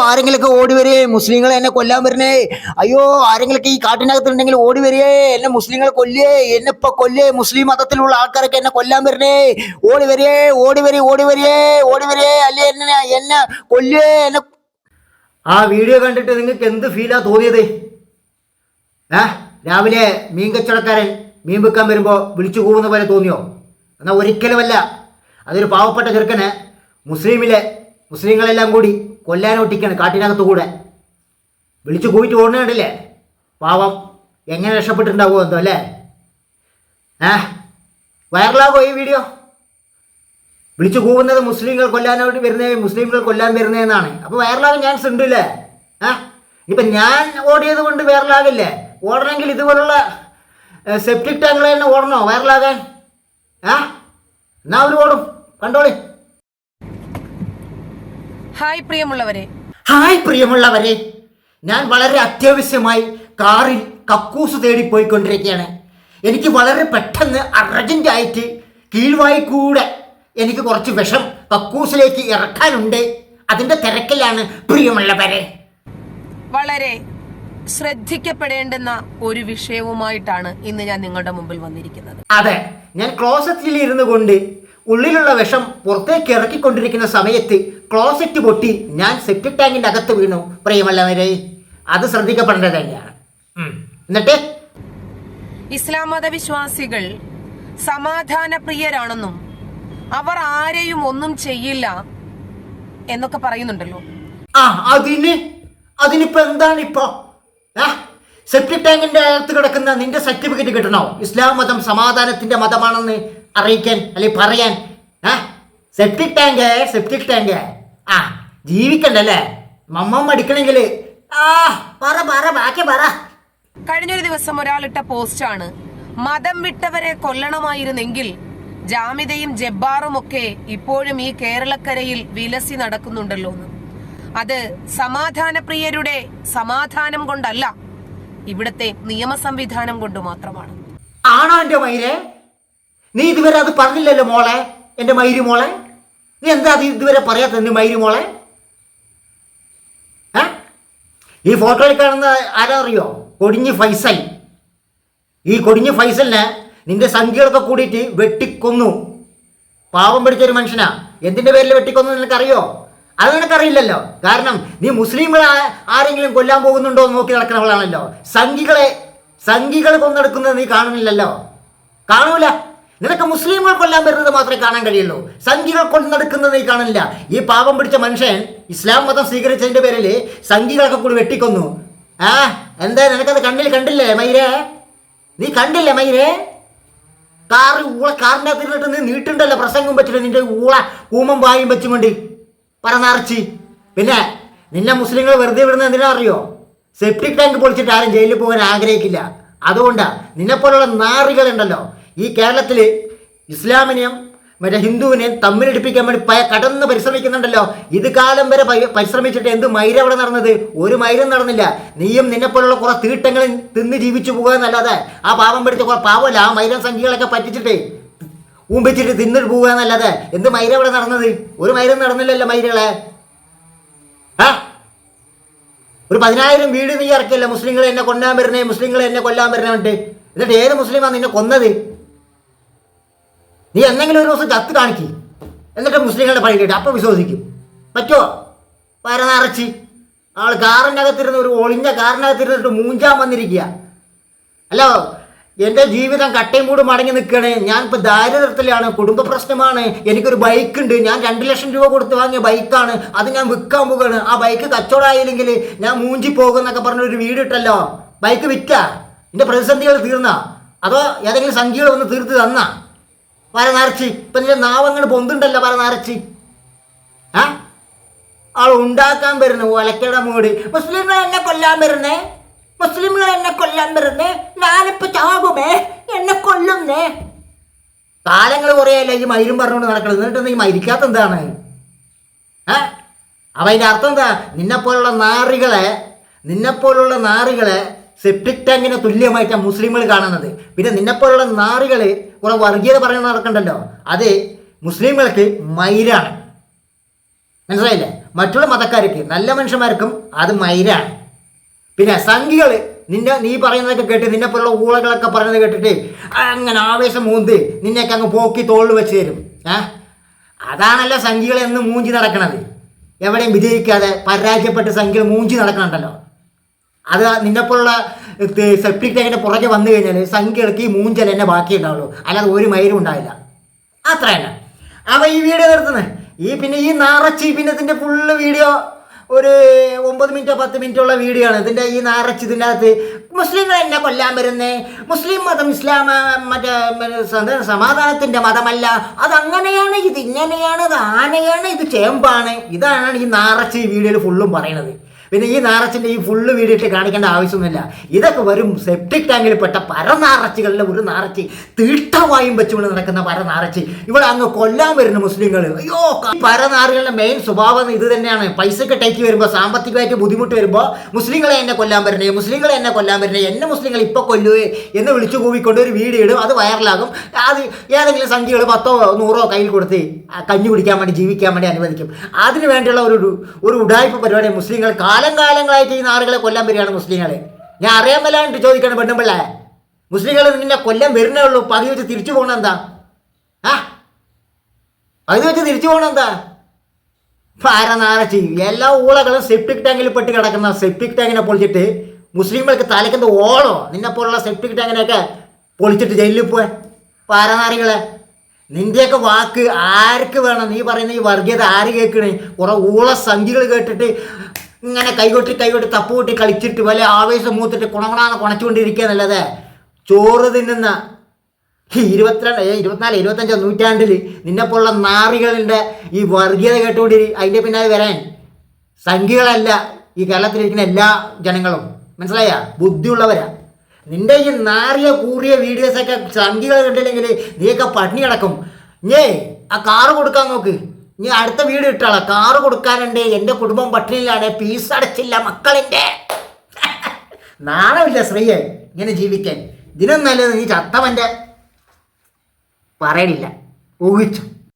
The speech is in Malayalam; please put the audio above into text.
ആരെങ്കിലൊക്കെ ഓടി വരേ? മുസ്ലിങ്ങൾ എന്നെ കൊല്ലാൻ വരണേ? അയ്യോ ആരെങ്കിലൊക്കെ ഈ കാട്ടിനകത്തുണ്ടെങ്കിൽ ഓടി വരേ? എന്നെ മുസ്ലിങ്ങൾ കൊല്ലേ? എന്നെ ഇപ്പൊ കൊല്ലേ? മുസ്ലിം മതത്തിലുള്ള ആൾക്കാരൊക്കെ എന്നെ കൊല്ലാൻ വരണേ? ഓടി വരേ ഓടി വരേ ഓടി വരേ ഓടി വരേ. അല്ലേ എന്നെ എന്നെ കൊല്ലേ? എന്നെ ആ വീഡിയോ കണ്ടിട്ട് നിങ്ങൾക്ക് എന്ത് ഫീലാ തോന്നിയത്? ഏ? രാവിലെ മീൻ കച്ചവടക്കാരൻ മീൻ വിൽക്കാൻ വരുമ്പോ വിളിച്ചു പോകുന്ന പോലെ തോന്നിയോ? എന്നാ ഒരിക്കലുമല്ല. അതൊരു പാവപ്പെട്ട ചെറുക്കന് മുസ്ലിമിലെ മുസ്ലിങ്ങളെല്ലാം കൂടി കൊല്ലാനൊട്ടിക്കാണ് കാട്ടിനകത്ത് കൂടെ. വിളിച്ചു പോയിട്ട് ഓടുന്ന കണ്ടില്ലേ? പാവം. എങ്ങനെ രക്ഷപ്പെട്ടിട്ടുണ്ടാവുമോ എന്തോ അല്ലേ? ഏ വൈറലാകുമോ ഈ വീഡിയോ വിളിച്ചു കൂവുന്നത് മുസ്ലിങ്ങൾ കൊല്ലാനായിട്ട് വരുന്നേ മുസ്ലിങ്ങൾ കൊല്ലാൻ വരുന്നതെന്നാണ് അപ്പോൾ വൈറലാകാൻ ചാൻസ് ഉണ്ട് അല്ലേ ആ ഇപ്പം ഞാൻ ഓടിയത് കൊണ്ട് വൈറലാകില്ലേ? ഓടണമെങ്കിൽ ഇതുപോലുള്ള സെപ്റ്റിക് ടാങ്കിൽ തന്നെ ഓടണോ വൈറലാകാൻ? ആ എന്നാ അവർ ഓടും. കണ്ടോളി. ഹായ് പ്രിയമുള്ളവരെ. ഹായ് പ്രിയമുള്ളവരെ. ഞാൻ വളരെ അത്യാവശ്യമായി കാറിൽ കക്കൂസ് തേടി പോയിക്കൊണ്ടിരിക്കുകയാണ് എനിക്ക് വളരെ പെട്ടെന്ന് അർജന്റായിട്ട് കീഴ്വായി കൂടെ എനിക്ക് കുറച്ച് വിഷം കക്കൂസിലേക്ക് ഇറക്കാനുണ്ട്. അതിന്റെ തിരക്കിലാണ് പ്രിയമുള്ളവരെ. വളരെ ശ്രദ്ധിക്കപ്പെടേണ്ടുന്ന ഒരു വിഷയവുമായിട്ടാണ് ഇന്ന് ഞാൻ നിങ്ങളുടെ മുമ്പിൽ വന്നിരിക്കുന്നത്. അതെ ഞാൻ ക്ലോസറ്റിൽ ഇരുന്നു കൊണ്ട് ഉള്ളിലുള്ള വിഷം പുറത്തേക്ക് ഇറക്കിക്കൊണ്ടിരിക്കുന്ന സമയത്ത് ക്ലോസറ്റ് പൊട്ടി ഞാൻ സെപ്റ്റിക് ടാങ്കിന്റെ അകത്ത് വീണു. പ്രിയമുള്ളവരെ അത് ശ്രദ്ധിക്കപ്പെടേണ്ടത് തന്നെയാണ്. എന്നിട്ട്? ഇസ്ലാം മതവിശ്വാസികൾ സമാധാന പ്രിയരാണെന്നും അവർ ആരെയും ഒന്നും ചെയ്യില്ല എന്നൊക്കെ പറയുന്നുണ്ടല്ലോ. ആ അതിന് അതിനിപ്പോ എന്താണ് ഇപ്പോ? സെപ്റ്റിക് ടാങ്കിന്റെ അകത്ത് കിടക്കുന്ന നിന്റെ സർട്ടിഫിക്കറ്റ് കിട്ടണോ? ഇസ്ലാം മതം സമാധാനത്തിന്റെ മതമാണെന്ന് അറിയിക്കാൻ അല്ലെങ്കിൽ പറയാൻ. ആ? സെപ്റ്റിക് ടാങ്ക് സെപ്റ്റിക് ടാങ്ക് ആ ജീവിക്കണ്ടല്ലേ? മമ്മ മടിക്കണമെങ്കിൽ ആ പറ പറ ബാക്കി പറ. കഴിഞ്ഞൊരു ദിവസം ഒരാളിട്ട പോസ്റ്റാണ് മതം വിട്ടവരെ കൊല്ലണമായിരുന്നെങ്കിൽ ജാമിതയും ജബ്ബാറും ഒക്കെ ഇപ്പോഴും ഈ കേരളക്കരയിൽ വിലസി നടക്കുന്നുണ്ടല്ലോ അത് സമാധാനപ്രിയരുടെ സമാധാനം കൊണ്ടല്ല ഇവിടത്തെ നിയമ സംവിധാനം കൊണ്ട് മാത്രമാണ്. ആണോ എന്റെ മയിലെ? നീ ഇതുവരെ അത് പറഞ്ഞില്ലല്ലോ മോളെ എന്റെ മയിരി മോളെ. നീ എന്താ അത് ഇതുവരെ പറയാത്ത എന്റെ മയിരി മോളെ? ഈ ഫോട്ടോയിൽ കാണുന്ന ആരാ അറിയോ കൊടിഞ്ഞ് ഫൈസൽ. ഈ കൊടിഞ്ഞ് ഫൈസലിനെ നിന്റെ സംഖ്യകളൊക്കെ കൂടിയിട്ട് വെട്ടിക്കൊന്നു. പാവം പിടിച്ചൊരു മനുഷ്യനാ. എന്തിന്റെ പേരിൽ വെട്ടിക്കൊന്നു നിനക്കറിയോ? അത് നിനക്കറിയില്ലല്ലോ. കാരണം നീ മുസ്ലിങ്ങളെ ആരെങ്കിലും കൊല്ലാൻ പോകുന്നുണ്ടോ എന്ന് നോക്കി നടക്കുന്നവളാണല്ലോ. സംഘികളെ സംഘികൾ കൊന്നെടുക്കുന്നത് നീ കാണുന്നില്ലല്ലോ. കാണൂല. നിനക്ക് മുസ്ലിങ്ങൾ കൊല്ലാൻ വരുന്നത് മാത്രമേ കാണാൻ കഴിയുള്ളൂ. സംഘികൾ നടക്കുന്നത് നീ കാണില്ല. ഈ പാപം പിടിച്ച മനുഷ്യൻ ഇസ്ലാം മതം സ്വീകരിച്ചതിന്റെ പേരിൽ സംഘികളൊക്കെ കൂടി വെട്ടിക്കൊന്നു. ആ എന്താ നിനക്കത് കണ്ണിൽ കണ്ടില്ലേ മൈരേ നീ കണ്ടില്ലേ മൈരേ കാറ് ഊള കാറിന്റെ അകത്ത് ഇരുന്നിട്ട് നീ നീട്ടുണ്ടല്ലോ. പ്രസംഗം വെച്ചിട്ട് നിന്റെ ഊള ഊമം വായും വെച്ചുകൊണ്ട് കൊണ്ട് പറന്നറച്ചി പിന്നെ നിന്നെ മുസ്ലിങ്ങൾ വെറുതെ വിടുന്നത് എന്തിനാ അറിയോ? സെപ്റ്റിക് ടാങ്ക് പൊളിച്ചിട്ട് ആരും ജയിലിൽ പോകാൻ ആഗ്രഹിക്കില്ല. അതുകൊണ്ടാ നിന്നെപ്പോലുള്ള നാറികളുണ്ടല്ലോ. ഈ കേരളത്തിൽ ഇസ്ലാമിനെയും മറ്റേ ഹിന്ദുവിനെയും തമ്മിലടിപ്പിക്കാൻ വേണ്ടി പയ കടന്ന് പരിശ്രമിക്കുന്നുണ്ടല്ലോ. ഇത് കാലം വരെ പരിശ്രമിച്ചിട്ട് എന്ത് മൈര അവിടെ നടന്നത്? ഒരു മൈരും നടന്നില്ല. നീയും നിന്നെപ്പോലുള്ള കുറെ തീട്ടങ്ങൾ തിന്ന് ജീവിച്ചു പോകുക എന്നല്ലാതെ ആ പാവം പിടിച്ച കുറെ പാവമല്ല ആ മൈരം സംഖ്യകളൊക്കെ പറ്റിച്ചിട്ട് ഊമ്പിച്ചിട്ട് തിന്നിട്ട് പോവുക എന്നല്ലാതെ എന്ത് മൈര അവിടെ നടന്നത്? ഒരു മൈരും നടന്നില്ലല്ലോ മൈരകളെ ആ? ഒരു പതിനായിരം വീട് നീ ഇറക്കിയല്ല. മുസ്ലിങ്ങളെ എന്നെ കൊല്ലാൻ വരണേ മുസ്ലിങ്ങളെ എന്നെ കൊല്ലാൻ വരണേ എന്നിട്ട് ഏത് മുസ്ലിമാണ് നിന്നെ കൊന്നത്? നീ എന്തെങ്കിലും ഒരു ദിവസം ചത്ത് കാണിക്ക്. എന്നിട്ട് മുസ്ലിങ്ങളുടെ പഴി കേട്ട് അപ്പം വിശ്വസിക്കും. പറ്റുമോ പരനറച്ചി ആൾ കാറിനകത്തിരുന്ന് ഒരു ഒളിഞ്ഞ കാറിനകത്തിരുന്നിട്ട് മൂഞ്ചാൻ വന്നിരിക്കുക. അല്ലോ എന്റെ ജീവിതം കട്ടയും കൂടും മടങ്ങി നിൽക്കണേ ഞാൻ ഇപ്പോൾ ദാരിദ്ര്യത്തിലാണ് കുടുംബ പ്രശ്നമാണ്. എനിക്കൊരു ബൈക്ക് ഉണ്ട് ഞാൻ രണ്ട് ലക്ഷം രൂപ കൊടുത്ത് വാങ്ങിയ ബൈക്കാണ്. അത് ഞാൻ വിൽക്കാൻ പോവുകയാണ്. ആ ബൈക്ക് കച്ചവടമായില്ലെങ്കിൽ ഞാൻ മൂഞ്ചി പോകുമെന്നൊക്കെ പറഞ്ഞൊരു വീട് ഇട്ടല്ലോ ബൈക്ക് വിറ്റ? എന്റെ പ്രതിസന്ധികൾ തീർന്ന? അതോ ഏതെങ്കിലും സംഖ്യകൾ ഒന്ന് തീർത്ത് തന്നാ? പരനാർച്ചി ഇപ്പം നിന്റെ നാവങ്ങട് പൊന്തുണ്ടല്ലോ പരനാർച്ചി ആ? ആൾ ഉണ്ടാക്കാൻ വരുന്നു ഒലക്കയുടെ മൂടി. മുസ്ലിങ്ങൾ എന്നെ കൊല്ലാൻ വരുന്നേ? മുസ്ലിങ്ങൾ എന്നെ കൊല്ലാൻ വരുന്നേ? ഞാനിപ്പോ ചാകുമേ? എന്നെ കൊല്ലുന്നേ? കാലങ്ങൾ കുറേയല്ല ഈ മയിലും പറഞ്ഞുകൊണ്ട് നടക്കുന്നത് എന്നിട്ട് ഈ മരിക്കാത്ത എന്താണ്? ഏ അപ്പം അതിന്റെ അർത്ഥം എന്താ? നിന്നെപ്പോലുള്ള നാറികളെ നിന്നെപ്പോലുള്ള നാറികളെ സെപ്റ്റിക് ടാങ്കിന് തുല്യമായിട്ടാണ് മുസ്ലിങ്ങൾ കാണുന്നത്. പിന്നെ നിന്നെപ്പോലുള്ള നാറികൾ കുറെ വർഗീയത പറയുന്ന നടക്കണ്ടല്ലോ. അത് മുസ്ലിങ്ങൾക്ക് മയിലാണ്. മനസ്സിലായില്ലേ? മറ്റുള്ള മതക്കാർക്ക് നല്ല മനുഷ്യന്മാർക്കും അത് മൈരാണ് പിന്നെ സംഘികൾ നിന്നെ നീ പറയുന്നതൊക്കെ കേട്ട് നിന്നെപ്പോലുള്ള ഊളകളൊക്കെ പറയുന്നത് കേട്ടിട്ട് അങ്ങനെ ആവേശം മൂന്ത് നിന്നെയൊക്കെ അങ്ങ് പോക്കി തോളിൽ വെച്ച് തരും. ഏ? അതാണല്ലോ സംഘികളെ എന്ന് മൂഞ്ചി നടക്കണത്. എവിടെയും വിജയിക്കാതെ പരാജയപ്പെട്ട് സംഘികൾ മൂഞ്ചി നടക്കണുണ്ടല്ലോ. അത് നിന്നെപ്പോലുള്ള സെപ്റ്റിക് ടാങ്കിന്റെ പുറകെ വന്നു കഴിഞ്ഞാൽ സംഖ്യ ഇളക്കി മൂഞ്ചൽ ബാക്കി ഉണ്ടാവുള്ളൂ. അല്ലാതെ ഒരു മൈലും ഉണ്ടാവില്ല. അത്ര തന്നെ. അവ ഈ വീഡിയോ നിർത്തുന്നത് ഈ പിന്നെ ഈ നാറച്ചി ഇതിന്റെ ഫുള്ള് വീഡിയോ ഒരു ഒമ്പത് മിനിറ്റോ പത്ത് മിനിറ്റോ ഉള്ള വീഡിയോ ആണ്. ഇതിന്റെ ഈ നാറച്ചി ഇതിന്റെ അകത്ത് മുസ്ലിങ്ങൾ എന്നെ കൊല്ലാൻ വരുന്നേ. മുസ്ലിം മതം ഇസ്ലാം മറ്റേ സമാധാനത്തിന്റെ മതമല്ല. അതങ്ങനെയാണ് ഇത് ഇങ്ങനെയാണ് ഇത് ആനയാണ് ഇത് ചേമ്പാണ്. ഇതാണ് ഈ നാറച്ചി വീഡിയോയിൽ ഫുള്ളും പറയണത് പിന്നെ ഈ നാറച്ചിന്റെ ഈ ഫുള്ള് വീഡിയോ ഇട്ട് കാണിക്കേണ്ട ആവശ്യമൊന്നുമില്ല. ഇതൊക്കെ വരും സെപ്റ്റിക് ടാങ്കിൽ പെട്ട പരനാറച്ചികളിലെ ഒരു നാറച്ചി തീട്ടവായും വെച്ചുകൊണ്ട് നടക്കുന്ന പരനാറച്ചി. ഇവിടെ അങ്ങ് കൊല്ലാൻ വരുന്ന മുസ്ലിങ്ങൾ അയ്യോ പരനാറുകളുടെ മെയിൻ സ്വഭാവം ഇത് തന്നെയാണ്. പൈസക്ക് ടൈക്ക് വരുമ്പോൾ സാമ്പത്തികമായിട്ട് ബുദ്ധിമുട്ട് വരുമ്പോൾ മുസ്ലിങ്ങളെ എന്നെ കൊല്ലാൻ വരണേ മുസ്ലിങ്ങളെ എന്നെ കൊല്ലാൻ വരണേ എന്നെ മുസ്ലിങ്ങൾ ഇപ്പോൾ കൊല്ലുവേ എന്ന് വിളിച്ചു കൂവിക്കൊണ്ട് ഒരു വീഡിയോ ഇടും. അത് വൈറലാകും. അത് ഏതെങ്കിലും സംഖ്യകൾ പത്തോ നൂറോ കയ്യിൽ കൊടുത്ത് കഞ്ഞി കുടിക്കാൻ വേണ്ടി ജീവിക്കാൻ വേണ്ടി അനുവദിക്കും. അതിന് വേണ്ടിയുള്ള ഒരു ഒരു ഉടായ്പ പരിപാടി മുസ്ലിങ്ങൾ കാലം കാലങ്ങളായിട്ട് ഈ നാറുകളെ കൊല്ലാൻ വരികയാണ് മുസ്ലിങ്ങളെ. ഞാൻ അറിയാൻ മേലാണ്ട് ചോദിക്കണം പെണ്ണുമ്പിള്ളേ. മുസ്ലിങ്ങൾ നിന്നെ കൊല്ലം വരുന്നേ ഉള്ളൂ. പകുതി വെച്ച് തിരിച്ചു പോകണം എന്താ? ആ? പകുതി വെച്ച് തിരിച്ചു പോകണം എന്താ? പാരനാറച്ചി എല്ലാ ഊളകളും സെപ്റ്റിക് ടാങ്കിൽ പെട്ട് കിടക്കുന്ന സെപ്റ്റിക് ടാങ്കിനെ പൊളിച്ചിട്ട് മുസ്ലിങ്ങൾക്ക് തലക്കുന്ന ഓളോ? നിന്നെ പോലുള്ള സെപ്റ്റിക് ടാങ്കിനെയൊക്കെ പൊളിച്ചിട്ട് ജയിലിൽ പോയെ. പാരനാറികളെ നിന്റെയൊക്കെ വാക്ക് ആർക്ക് വേണം? നീ പറയുന്ന ഈ വർഗീയത ആര് കേൾക്കണേ? കുറെ ഊള സംഖ്യകൾ കേട്ടിട്ട് ഇങ്ങനെ കൈകൊട്ടി കൈകൊട്ടി തപ്പുകൊട്ടി കളിച്ചിട്ട് വല്ല ആവേശം മൂത്തിട്ട് കുണകുണാന്ന് കുണച്ചുകൊണ്ടിരിക്കുകയെന്നല്ലാതെ ചോറ് തിന്നുന്ന ഇരുപത്തിരണ്ട് ഇരുപത്തിനാല് ഇരുപത്തഞ്ചോ നൂറ്റാണ്ടിൽ നിന്നെപ്പോലുള്ള നാറികളുടെ ഈ വർഗീയത കേട്ടുകൊണ്ടിരി അതിന്റെ പിന്നാലെ വരാൻ സംഖ്യകളല്ല ഈ കേരളത്തിലിരിക്കുന്ന എല്ലാ ജനങ്ങളും. മനസ്സിലായ? ബുദ്ധിയുള്ളവരാ. നിന്റെ ഈ നാറിയ കൂറിയ വീഡിയോസൊക്കെ സംഖ്യകൾ കണ്ടില്ലെങ്കിൽ നീയൊക്കെ പട്ടിണി കിടക്കും ഞേ ആ കാറ് കൊടുക്കാൻ നോക്ക്. നീ അടുത്ത വീട് ഇട്ടാളാ. കാറ് കൊടുക്കാനുണ്ട്. എന്റെ കുടുംബം പട്ടിണിയിലാണ്. പീസ് അടച്ചില്ല മക്കളിന്റെ. നാണമില്ല ശ്രീയെ ഇങ്ങനെ ജീവിക്കാൻ. ഇതിനും നീ ചത്തവന്റെ പറയണില്ല. ഊഹിച്ചു.